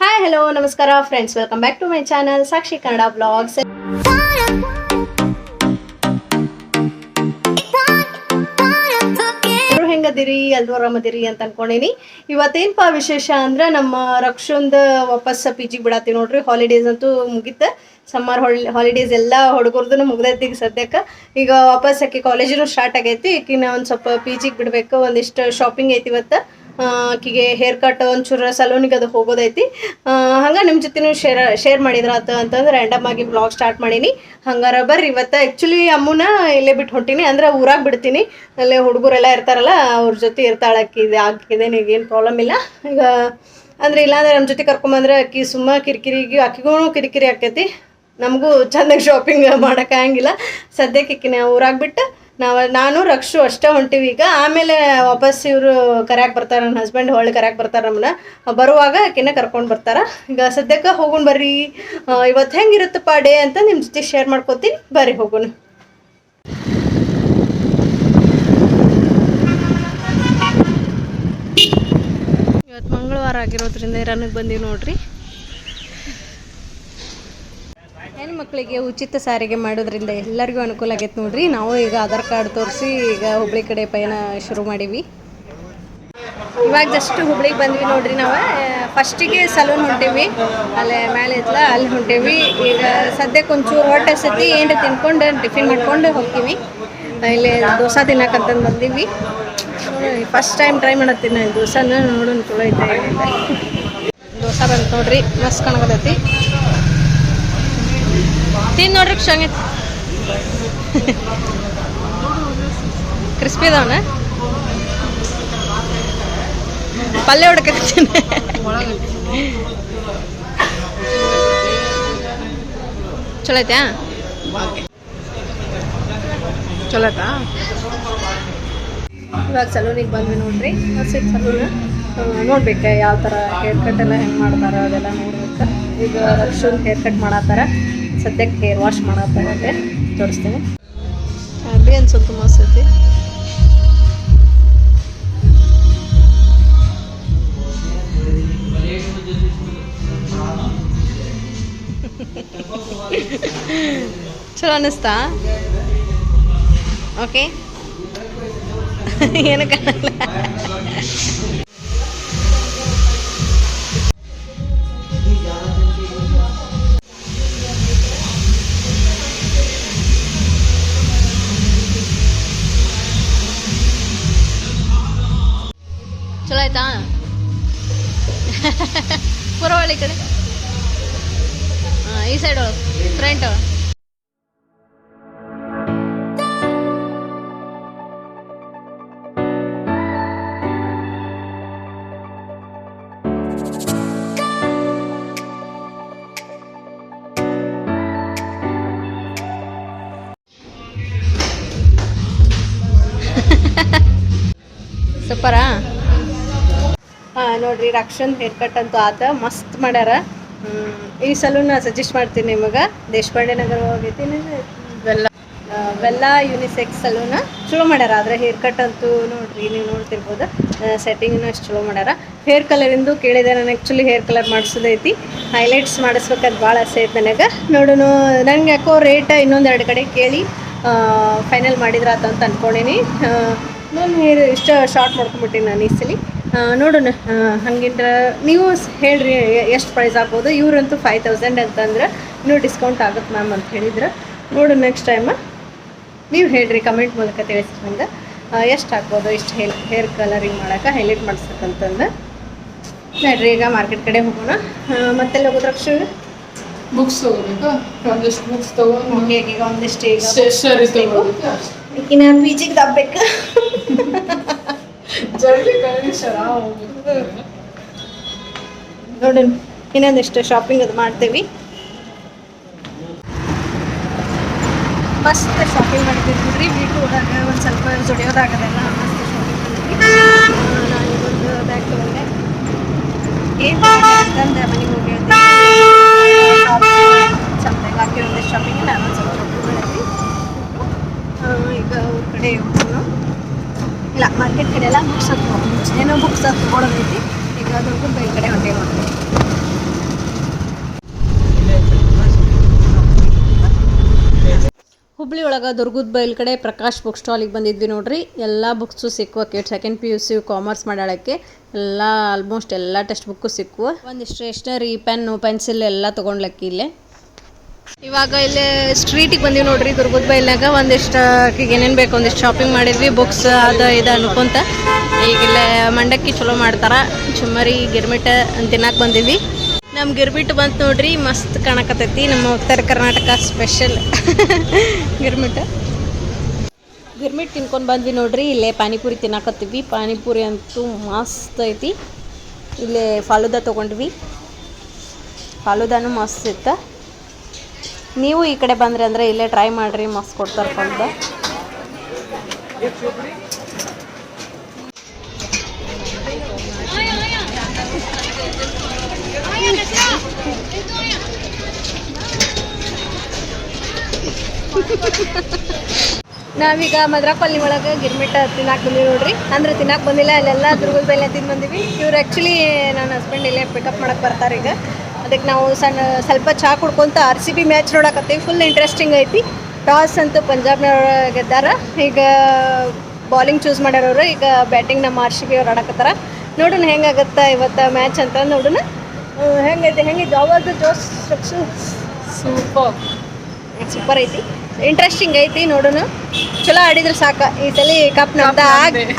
Hi hello ನಮಸ್ಕಾರ friends welcome back to my channel Sakshi Kannada blogs ಹೆಂಗದಿರಿ, ಎಲ್ರು ಆರಾಮದಿರಿ ಅಂತ ಅನ್ಕೊಂಡಿನಿ. ಇವತ್ತೇನಪ್ಪ ವಿಶೇಷ ಅಂದ್ರೆ ನಮ್ಮ ರಕ್ಷಂದ ವಾಪಸ್ ಪಿ ಜಿ ಬಿಡತ್ತೀವಿ ನೋಡ್ರಿ. ಹಾಲಿಡೇಸ್ ಅಂತೂ ಮುಗಿತ. ಸಮ್ಮರ್ ಹಾಲಿಡೇಸ್ ಎಲ್ಲ ಹುಡುಗರ್ದು ಮುಗ್ದೈತಿ ಈಗ ಸದ್ಯಕ್ಕೆ ಈಗ ವಾಪಸ್ ಆಕಿ ಕಾಲೇಜಿನೂ ಸ್ಟಾರ್ಟ್ ಆಗೈತಿ. ಈಕಿನ ಒಂದು ಸ್ವಲ್ಪ ಪಿ ಜಿಗೆ ಬಿಡಬೇಕು, ಒಂದಿಷ್ಟು ಶಾಪಿಂಗ್ ಐತಿ ಇವತ್ತು. ಆಕಿಗೆ ಹೇರ್ ಕಟ್ ಒಂಚೂರು ಸಲೂನಿಗೆ ಅದು ಹೋಗೋದೈತಿ. ಹಂಗೆ ನಿಮ್ಮ ಜೊತೆನೂ ಶೇರ್ ಶೇರ್ ಮಾಡಿದ್ರಾತ ಅಂತಂದ್ರೆ ರ್ಯಾಂಡಮ್ ಆಗಿ ಬ್ಲಾಗ್ ಸ್ಟಾರ್ಟ್ ಮಾಡೀನಿ. ಹಂಗಾರ ಬರ್ರಿ, ಇವತ್ತು ಆ್ಯಕ್ಚುಲಿ ಅಮ್ಮನ ಇಲ್ಲೇ ಬಿಟ್ಟು ಹೊಂಟೀನಿ, ಅಂದ್ರೆ ಊರಾಗ ಬಿಡ್ತೀನಿ. ಅಲ್ಲೇ ಹುಡುಗರೆಲ್ಲ ಇರ್ತಾರಲ್ಲ, ಅವ್ರ ಜೊತೆ ಇರ್ತಾಳೆ ಇದು ಆಕಿದೆ ಏನು ಪ್ರಾಬ್ಲಮ್ ಇಲ್ಲ. ಈಗ ಅಂದ್ರೆ ಇಲ್ಲಾಂದ್ರೆ ನಮ್ಮ ಜೊತೆ ಕರ್ಕೊಂಬಂದ್ರೆ ಅಕ್ಕಿ ಸುಮ್ಮ ಕಿರಿಕಿರಿಗೆ ಅಕ್ಕಿಗೂ ಕಿರಿಕಿರಿ ಆಕೈತಿ ನಮಗೂ ಚೆನ್ನಾಗಿ ಶಾಪಿಂಗ್ ಮಾಡೋಕ್ಕಾಗಂಗಿಲ್ಲ ಸದ್ಯಕ್ಕೆ ಊರಾಗ ಬಿಟ್ಟು. ನಾವು, ನಾನು, ರಕ್ಷು ಅಷ್ಟೇ ಹೊಂಟಿವಿ. ಈಗ ಆಮೇಲೆ ವಾಪಸ್ ಇವರು ಕರ್ಯಾಕ್ ಬರ್ತಾರೆ ನನ್ನ ಹಸ್ಬೆಂಡ್ ಹೊಳ್ಳಿ ಕರ್ಯಾಕೆ ಬರ್ತಾರೆ ನಮ್ಮನ್ನ ಬರುವಾಗ ಆಕಿನ ಕರ್ಕೊಂಡು ಬರ್ತಾರೆ. ಈಗ ಸದ್ಯಕ್ಕೆ ಹೋಗೋಣ ಬರ್ರಿ. ಇವತ್ತು ಹೆಂಗಿರುತ್ತಪ್ಪ ಡೇ ಅಂತ ನಿಮ್ಮ ಜೊತೆ ಶೇರ್ ಮಾಡ್ಕೋತೀನಿ. ಬರ್ರಿ ಹೋಗೋಣ ಇವತ್ತು ಮಂಗಳವಾರ ಆಗಿರೋದ್ರಿಂದ ಇರಾನಿಗೆ ಬಂದೀವಿ ನೋಡ್ರಿ. ಹೆಣ್ಮಕ್ಳಿಗೆ ಉಚಿತ ಸಾರಿಗೆ ಮಾಡೋದ್ರಿಂದ ಎಲ್ಲರಿಗೂ ಅನುಕೂಲ ಆಗೈತೆ ನೋಡ್ರಿ. ನಾವು ಈಗ ಆಧಾರ್ ಕಾರ್ಡ್ ತೋರಿಸಿ ಈಗ ಹುಬ್ಳಿ ಕಡೆ ಪಯಣ ಶುರು ಮಾಡೀವಿ. ಇವಾಗ ಜಸ್ಟ್ ಹುಬ್ಳಿಗೆ ಬಂದ್ವಿ ನೋಡ್ರಿ ನಾವು. ಫಸ್ಟಿಗೆ ಸಲೂನ್ ಹೊಂಟೇವಿ. ಅಲ್ಲೇ ಮೇಲೆ ಇತ್ತಲ್ಲ ಅಲ್ಲಿ ಹೊಂಟೇವಿ. ಈಗ ಸದ್ಯಕ್ಕೆ ಒಂಚೂರು ಹೊಟ್ಟೆ ಸತಿ ಏನು ತಿನ್ಕೊಂಡು ಟಿಫಿನ್ ಮಾಡ್ಕೊಂಡು ಹೋಗ್ತೀವಿ. ಇಲ್ಲಿ ದೋಸೆ ತಿನ್ನಕಂತಂದು ಬಂದೀವಿ. ಫಸ್ಟ್ ಟೈಮ್ ಟ್ರೈ ಮಾಡತ್ತೀನಿ ನಾನು ದೋಸೆನ, ನೋಡೋಣ ಚಲೋ ಐತೆ. ದೋಸೆ ಬಂತು ನೋಡ್ರಿ, ಮಸ್ತ್ ಕಾಣಕತ್ತೈತಿ. ತಿನ್ ನೋಡ್ರಿ ಶಂಗೈತಿ ಕ್ರಿಸ್ಪಿ ಇದಾವನ ಪಲ್ಯ ಹೊಡ್ಕತ್ತೀನಿ ಚಲೋ ಐತ್ಯಾ? ಚಲೋ ಐತಾ? ಇವಾಗ ಸಲೂನಿಗೆ ಬಂದ್ವಿ ನೋಡ್ರಿ. ಸಿಕ್ ಸಲೂನ್. ನೋಡ್ಬೇಕು ಯಾವ ಥರ ಹೇರ್ ಕಟ್ ಎಲ್ಲ ಹೆಂಗೆ ಮಾಡ್ತಾರ ಅದೆಲ್ಲ ನೋಡ್ಬೇಕು. ಈಗ ರಕ್ಷನ್ ಹೇರ್ ಕಟ್ ಮಾಡತ್ತಾರ. ಸದ್ಯಕ್ಕೆ ಹೇರ್ ವಾಶ್ ಮಾಡೋಕ್ಕಾಗತ್ತೆ ತೋರಿಸ್ತೀನಿ. ಅರ್ಬಿ ಅನ್ಸುತ್ತೆ ಮಸ್ತ್ ಐತಿ ಚಲೋ ಅನ್ನಿಸ್ತಾ ಓಕೆ ಏನು ಸೂಪರಾ? ಹಾಂ ನೋಡ್ರಿ ರಕ್ಷನ್ ಹೇರ್ ಕಟ್ ಅಂತೂ ಆತ ಮಸ್ತ್ ಮಾಡ್ಯಾರ. ಈ ಸಲೂನ್ ಸಜೆಸ್ಟ್ ಮಾಡ್ತೀನಿ ನಿಮಗೆ. ದೇಶಪಾಂಡೆ ನಗರ ಹೋಗೈತಿ ಬೆಲ್ಲ. ಬೆಲ್ಲ ಯೂನಿಸೆಕ್ಸ್ ಸಲೂನ್ ಚಲೋ ಮಾಡ್ಯಾರ ಆದರೆ ಹೇರ್ ಕಟ್ ಅಂತೂ ನೋಡ್ರಿ ನೀವು ನೋಡ್ತಿರ್ಬೋದು. ಸೆಟ್ಟಿಂಗ್ನು ಅಷ್ಟು ಚಲೋ ಮಾಡ್ಯಾರ. ಹೇರ್ ಕಲರಿಂದು ಕೇಳಿದೆ ನಾನು ಆ್ಯಕ್ಚುಲಿ ಹೇರ್ ಕಲರ್ ಮಾಡಿಸೋದೈತಿ. ಹೈಲೈಟ್ಸ್ ಮಾಡಿಸ್ಬೇಕಂತ ಭಾಳ ಆಸೆ ಐತೆ ನನಗೆ. ನೋಡೋಣ ನನಗೆ ಯಾಕೋ ರೇಟ್ ಇನ್ನೊಂದು ಎರಡು ಕಡೆ ಕೇಳಿ ಫೈನಲ್ ಮಾಡಿದ್ರ ಅಂತ ಅನ್ಕೊಂಡೀನಿ. ನಾನು ಹೇರ್ ಇಷ್ಟ ಶಾರ್ಟ್ ಮಾಡ್ಕೊಂಬಿಟ್ಟಿನಿ ನಾನು ಈ ಸಲ. ನೋಡೋಣ ಹಂಗಿಂದ್ರೆ ನೀವು ಹೇಳ್ರಿ ಎಷ್ಟು ಪ್ರೈಸ್ ಆಗ್ಬೋದು? ಇವ್ರಂತೂ ಫೈವ್ ತೌಸಂಡ್ ಅಂತಂದ್ರೆ ಇನ್ನೂ ಡಿಸ್ಕೌಂಟ್ ಆಗುತ್ತೆ ಮ್ಯಾಮ್ ಅಂತ ಹೇಳಿದ್ರೆ. ನೋಡು ನೆಕ್ಸ್ಟ್ ಟೈಮ ನೀವು ಹೇಳ್ರಿ ಕಮೆಂಟ್ ಮೂಲಕ ತಿಳಿಸಿ ನಂಗೆ ಎಷ್ಟು ಹಾಕ್ಬೋದು ಇಷ್ಟು ಹೇರ್ ಹೇರ್ ಕಲರಿಂಗ್ ಮಾಡೋಕೆ ಹೈಲೈಟ್ ಮಾಡಿಸ್ತಕ್ಕಂತಂದು ನೋಡ್ರಿ ಈಗ ಮಾರ್ಕೆಟ್ ಕಡೆ ಹೋಗೋಣ. ಮತ್ತೆ ಮತ್ತೆಲ್ಲ ಹೋಗೋದ್ರಕ್ಷ ಬುಕ್ಸ್ ತಗೋಬೇಕಾ? ಒಂದಿಷ್ಟು ಬುಕ್ಸ್ ತಗೊಂಡು ಈಗ ಒಂದಿಷ್ಟು ಸ್ಟೇಷನರಿ ಈಗಿನ ಪಿ ಜಿಗೆ ಕಳಿಸ್ಯಾರ ನೋಡೋಣ. ಇನ್ನೊಂದಿಷ್ಟು ಶಾಪಿಂಗ್ ಅದು ಮಾಡ್ತೀವಿ. ಮಸ್ತ್ ಶಾಪಿಂಗ್ ಮಾಡಿದ್ರಿ ನೋಡ್ರಿ. ವೀಟು ಹೋದಾಗ ಒಂದು ಸ್ವಲ್ಪ ಜೊಡೆಯೋದಾಗದೆಲ್ಲ ಮಸ್ತ್ ಶಾಪಿಂಗ್ ನಾನೀಗೊಂದು ಬ್ಯಾಗ್ ತೊಗೊಂಡೆ ಏನು ಮನೆಗೆ ಹೋಗಿ. ಚಂದಾಗ ಬುಕ್ಸ್ ಅದು ಏನೋ ಬುಕ್ಸ್ ಅದು ಈಗ ಅದ್ರಿಗೂ ಈ ಕಡೆ ಹೊಂಟೆ ನೋಡ್ತೀವಿ ಹುಬ್ಳಿ ಒಳಗೆ ದುರ್ಗದ ಬೈಲ್ ಕಡೆ ಪ್ರಕಾಶ್ ಬುಕ್ ಸ್ಟಾಲಿಗೆ ಬಂದಿದ್ವಿ ನೋಡ್ರಿ. ಎಲ್ಲ books ಸಿಕ್ಕುವಕ್ಕೆ second P U C commerce ಮಾಡಕ್ಕೆ ಎಲ್ಲ ಆಲ್ಮೋಸ್ಟ್ ಎಲ್ಲ ಟೆಕ್ಸ್ಟ್ ಬುಕ್ಕು ಸಿಕ್ಕುವ ಒಂದು ಸ್ಟೇಷ್ನರಿ ಪೆನ್ನು ಪೆನ್ಸಿಲ್ ಎಲ್ಲ ತೊಗೊಂಡ್ಲಕ್ಕಿ ಇಲ್ಲಿ. ಇವಾಗ ಇಲ್ಲಿ ಸ್ಟ್ರೀಟಿಗೆ ಬಂದೀವಿ ನೋಡ್ರಿ, ದುರ್ಗದ ಬೈಲ್ನಾಗ ಒಂದಿಷ್ಟು ಏನೇನು ಬೇಕು ಒಂದಿಷ್ಟು ಶಾಪಿಂಗ್ ಮಾಡಿದ್ವಿ ಬುಕ್ಸ್ ಅದು ಇದು ಅನ್ಕೊಂತ. ಈಗ ಇಲ್ಲೇ ಮಂಡಕ್ಕಿ ಚಲೋ ಮಾಡ್ತಾರ. ಚುಮ್ಮರಿ, ಗಿರ್ಮಿಟ್ ತಿನ್ನಕ್ಕೆ ಬಂದಿದ್ವಿ. ನಮ್ಮ ಗಿರ್ಮಿಟ್ ಬಂತು ನೋಡ್ರಿ, ಮಸ್ತ್ ಕಾಣಕತ್ತೈತಿ. ನಮ್ಮ ಉತ್ತರ ಕರ್ನಾಟಕ ಸ್ಪೆಷಲ್ ಗಿರ್ಮಿಟ್. ಗಿರ್ಮಿಟ್ ತಿನ್ಕೊಂಡು ಬಂದ್ವಿ ನೋಡ್ರಿ. ಇಲ್ಲೇ ಪಾನಿಪುರಿ ತಿನ್ನಾಕತ್ತೀವಿ. ಪಾನಿಪುರಿ ಅಂತೂ ಮಸ್ತ್ ಐತಿ. ಇಲ್ಲೇ ಫಾಲುದಾ ತೊಗೊಂಡ್ವಿ. ಫಾಲೂದಾನು ಮಸ್ತ್ ಇತ್ತು. ನೀವು ಈ ಕಡೆ ಬಂದ್ರಿ ಅಂದ್ರೆ ಇಲ್ಲೇ ಟ್ರೈ ಮಾಡ್ರಿ ಮಸ್ತ್ ಕೊಡ್ತಾರೆ ನಾವೀಗ ಮದ್ರಾಪಲ್ಲಿ ಒಳಗೆ ಗಿರ್ಮಿಟ್ಟ ತಿನ್ನಾಕ್ ಬಂದೀವಿ ನೋಡ್ರಿ. ಅಂದ್ರೆ ತಿನ್ನಕ್ಕೆ ಬಂದಿಲ್ಲ, ಅಲ್ಲೆಲ್ಲ ದುರ್ಗದ ಬೆಲೆ ತಿಂದು ಬಂದೀವಿ. ಇವ್ರು ಆ್ಯಕ್ಚುಲಿ ನನ್ನ ಹಸ್ಬೆಂಡ್ ಇಲ್ಲೇ ಪಿಕಪ್ ಮಾಡಕ್ಕೆ ಬರ್ತಾರೆ ಈಗ. ಅದಕ್ಕೆ ನಾವು ಸಣ್ಣ ಸ್ವಲ್ಪ ಚಹಾ ಕುಡ್ಕೊಂತ ಆರ್ ಸಿ ಬಿ ಮ್ಯಾಚ್ ನೋಡಕತ್ತೀವಿ. ಫುಲ್ ಇಂಟ್ರೆಸ್ಟಿಂಗ್ ಐತಿ. ಟಾಸ್ ಅಂತೂ ಪಂಜಾಬ್ನವ್ರು ಗೆದ್ದಾರ. ಈಗ ಬಾಲಿಂಗ್ ಚೂಸ್ ಮಾಡ್ಯಾರವ್ರು. ಈಗ ಬ್ಯಾಟಿಂಗ್ ನಮ್ಮ ಆರ್ ಸಿ ಬಿ ಅವ್ರು ಆಡಕತ್ತಾರ. ನೋಡೋಣ ಹೆಂಗಾಗತ್ತೆ ಇವತ್ತು ಮ್ಯಾಚ್ ಅಂತ ನೋಡೋಣ. ಹೆಂಗೈತಿ ಹೆಂಗೈತೆ ಅವಾಗ ಜೋಸ್ ಸೂಪರ್ ಸೂಪರ್ ಐತಿ. ಇಂಟ್ರೆಸ್ಟಿಂಗ್ ಐತಿ ನೋಡೋಣ. ಚಲೋ ಆಡಿದ್ರೆ ಸಾಕ. ಈ ಸಲ ಕಪ್ ನಮ್ದು.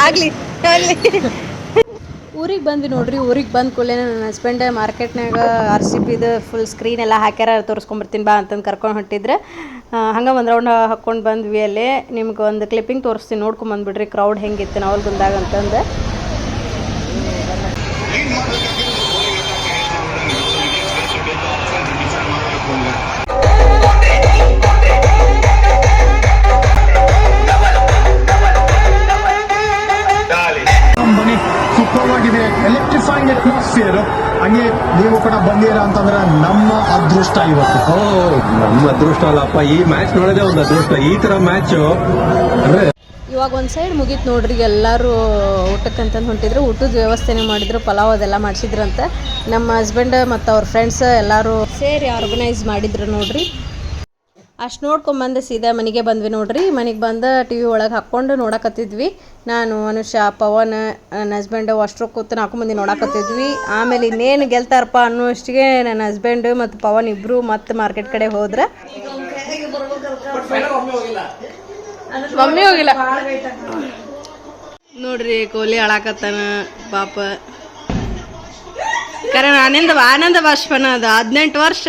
ಆಗ್ಲಿ ಆಗ್ಲಿ. ಊರಿಗೆ ಬಂದ್ವಿ ನೋಡ್ರಿ, ಊರಿಗೆ ಬಂದ ಕೂಡಲೇ ನನ್ನ ಹಸ್ಬೆಂಡ್ ಮಾರ್ಕೆಟ್ನಾಗ ಆರ್ ಸಿ ಪಿದು ಫುಲ್ ಸ್ಕ್ರೀನ್ ಎಲ್ಲ ಹಾಕ್ಯಾರ, ತೋರಿಸ್ಕೊಂಬರ್ತೀನಿ ಬಾ ಅಂತಂದು ಕರ್ಕೊಂಡು ಹೊಂಟಿದ್ರೆ. ಹಂಗೆ ಒಂದು ರೌಂಡ್ ಹಾಕ್ಕೊಂಡು ಬಂದ್ವಿ ಅಲ್ಲಿ. ನಿಮ್ಗೆ ಒಂದು ಕ್ಲಿಪ್ಪಿಂಗ್ ತೋರಿಸ್ತೀನಿ ನೋಡ್ಕೊಂಬಂದ್ಬಿಡ್ರಿ ಕ್ರೌಡ್ ಹೆಂಗಿತ್ತು ಬಂದಾಗ ಅಂತಂದು. ಆಗಿದೆ ಎಲೆಕ್ಟ್ರಿಫೈಂಗ್ ಅಟ್ಮಾಸ್ಫಿಯರ್ ಹಂಗೆ ನೀವು ಕೂಡ ಬಂದಿರ ಅಂತಂದ್ರೆ ನಮ್ಮ ಅದೃಷ್ಟ ಇವತ್ತು. ಓ ನಮ್ಮ ಅದೃಷ್ಟ ಅಲ್ಲಪ್ಪ. ಈ ಮ್ಯಾಚ್ ನೋಡೋದೇ ಒಂದು ಅದೃಷ್ಟ. ಈ ತರ ಮ್ಯಾಚ್ ಅಂದ್ರೆ ಇವಾಗ ಒಂದು ಸೈಡ್ ಮುಗೀತು ನೋಡ್ರಿ. ಎಲ್ಲರೂ ಊಟಕ್ಕಂತಂದು ಹೊಂಟಿದ್ರು. ಊಟದ ವ್ಯವಸ್ಥೆನೇ ಮಾಡಿದ್ರು. ಪಲಾವ್ ಅದೆಲ್ಲ ಮಾಡಿಸಿದ್ರಂತ. ನಮ್ಮ ಹಸ್ಬೆಂಡ್ ಮತ್ತು ಅವ್ರ ಫ್ರೆಂಡ್ಸ್ ಎಲ್ಲರೂ ಸೇರಿ ಆರ್ಗನೈಸ್ ಮಾಡಿದ್ರು ನೋಡ್ರಿ. ಅಷ್ಟು ನೋಡ್ಕೊಂಬಂದು ಸೀದಾ ಮನೆಗೆ ಬಂದ್ವಿ ನೋಡ್ರಿ. ಮನೆಗೆ ಬಂದು ಟಿ ವಿ ಒಳಗೆ ಹಾಕ್ಕೊಂಡು ನೋಡಕತ್ತಿದ್ವಿ. ನಾನು, ಅನುಷಾ, ಪವನ್ ನನ್ನ ಹಸ್ಬೆಂಡು ಅಷ್ಟ್ರು ಕೂತು ನಾಲ್ಕು ಮಂದಿ ನೋಡಕತ್ತಿದ್ವಿ. ಆಮೇಲೆ ಇನ್ನೇನು ಗೆಲ್ತಾರಪ್ಪ ಅನ್ನೋಷ್ಟಿಗೆ ನನ್ನ ಹಸ್ಬೆಂಡ್ ಮತ್ತು ಪವನ್ ಇಬ್ಬರು ಮತ್ತೆ ಮಾರ್ಕೆಟ್ ಕಡೆ ಹೋದ್ರೆ. ಮಮ್ಮಿ ಹೋಗಿಲ್ಲ. ನೋಡ್ರಿ, ಕೋಲಿ ಅಳಾಕತ್ತಾನ ಪಾಪ. ಕರೆ, ಆನಂದ ಆನಂದ ಬಾಷ್ಪನ ಅದು. ಹದಿನೆಂಟು ವರ್ಷ.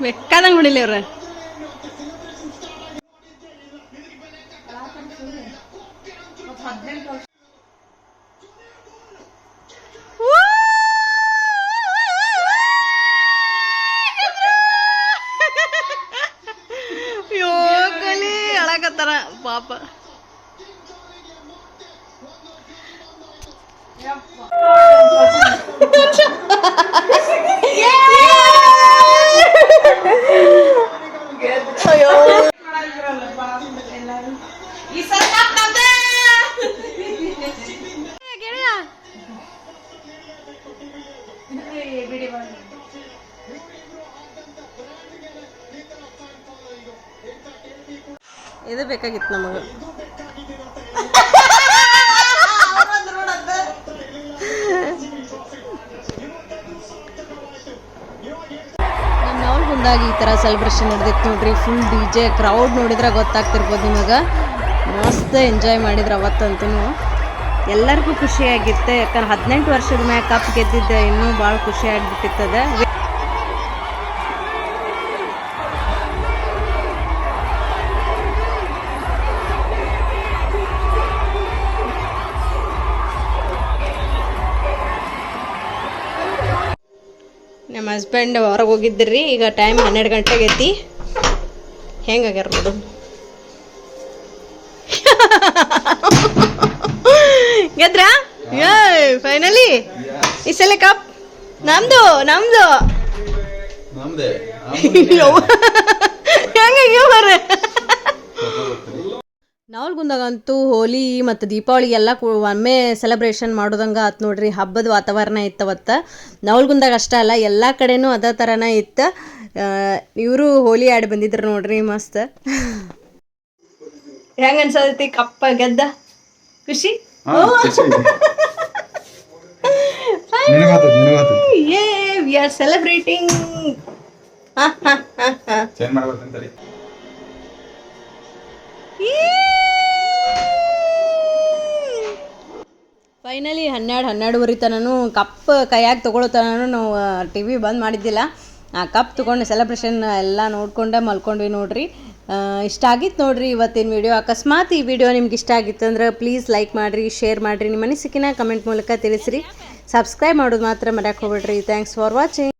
വെക്കാതെ കൂടില്ലേ ഇവരെ? ಇದು ಬೇಕಾಗಿತ್ತು ನಮಗೆ. ಈ ಥರ ಸೆಲೆಬ್ರೇಷನ್ ನಡೆದಿತ್ತು ನೋಡ್ರಿ. ಫುಲ್ ಡಿ ಜೆ ಕ್ರೌಡ್ ನೋಡಿದ್ರೆ ಗೊತ್ತಾಗ್ತಿರ್ಬೋದು ನಿಮಗೆ. ಮಸ್ತ್ ಎಂಜಾಯ್ ಮಾಡಿದ್ರು ಅವತ್ತಂತೂ ಎಲ್ಲರಿಗೂ ಖುಷಿಯಾಗಿತ್ತು. ಯಾಕಂದ್ರೆ ಹದಿನೆಂಟು ವರ್ಷದ ಮ್ಯಾಗ ಕಪ್ ಗೆದ್ದಿದ್ದೆ. ಇನ್ನೂ ಭಾಳ ಖುಷಿ ಹಸ್ಬೆಂಡ್ ಹೊರಗೆ ಹೋಗಿದ್ರಿ ಈಗ ಟೈಮ್ ಹನ್ನೆರಡು ಗಂಟೆಗೆ ಐತಿ. ಹೆಂಗಾಗ್ಯಾರ ನೋಡು. ಗೆದ್ರಾ? ಫೈನಲಿ ಈ ಸಲ ಕಪ್ ನಮ್ದು ನಮ್ದು. ನಮ್ದೇ. ಹೆಂಗಾಗ್ಯಾವ ನಾವಲ್ಗುಂದಾಗಂತೂ ಹೋಲಿ ಮತ್ತು ದೀಪಾವಳಿ ಎಲ್ಲ ಕೂ ಒಮ್ಮೆ ಸೆಲೆಬ್ರೇಷನ್ ಮಾಡೋದಂಗೆ ಆತು ನೋಡ್ರಿ. ಹಬ್ಬದ ವಾತಾವರಣ ಇತ್ತವತ್ತು. ನಾವಲ್ಗುಂದಾಗ ಅಷ್ಟೇ ಅಲ್ಲ ಎಲ್ಲ ಕಡೆನೂ ಅದೇ ಥರನೇ ಇತ್ತು. ಇವರು ಹೋಲಿ ಆಡಿ ಬಂದಿದ್ರು ನೋಡ್ರಿ ಮಸ್ತ್. ಹೆಂಗ ಅನ್ಸತಿ ಕಪ್ಪ ಗೆದ್ದ? ಖುಷಿ? ಏ ವಿ ಆರ್ ಸೆಲೆಬ್ರೇಟಿಂಗ್ ಫೈನಲಿ ಹನ್ನೆರಡು, ಹನ್ನೆರಡುವರೆ ತನೂ ಕಪ್ ಕೈಯಾಗಿ ತೊಗೊಳ್ಳೋ ತನೂ ನಾವು ಟಿ ವಿ ಬಂದ್ ಮಾಡಿದ್ದಿಲ್ಲ. ಆ ಕಪ್ ತೊಗೊಂಡು ಸೆಲೆಬ್ರೇಷನ್ ಎಲ್ಲ ನೋಡ್ಕೊಂಡೆ, ಮಲ್ಕೊಂಡ್ವಿ ನೋಡ್ರಿ. ಇಷ್ಟ ಆಗಿತ್ತು ನೋಡ್ರಿ ಇವತ್ತಿನ ವಿಡಿಯೋ ಅಕಸ್ಮಾತ್ ಈ ವಿಡಿಯೋ ನಿಮ್ಗೆ ಇಷ್ಟ ಆಗಿತ್ತು ಅಂದ್ರೆ ಪ್ಲೀಸ್ ಲೈಕ್ ಮಾಡಿರಿ ಶೇರ್ ಮಾಡಿರಿ. ನಿಮ್ಮ ಅನಿಸಿಕೆನ ಕಮೆಂಟ್ ಮೂಲಕ ತಿಳಿಸ್ರಿ. ಸಬ್ಸ್ಕ್ರೈಬ್ ಮಾಡೋದು ಮಾತ್ರ ಮರ್ಯಾಕೆ ಹೋಗ್ಬೇಡ್ರಿ. Thanks for watching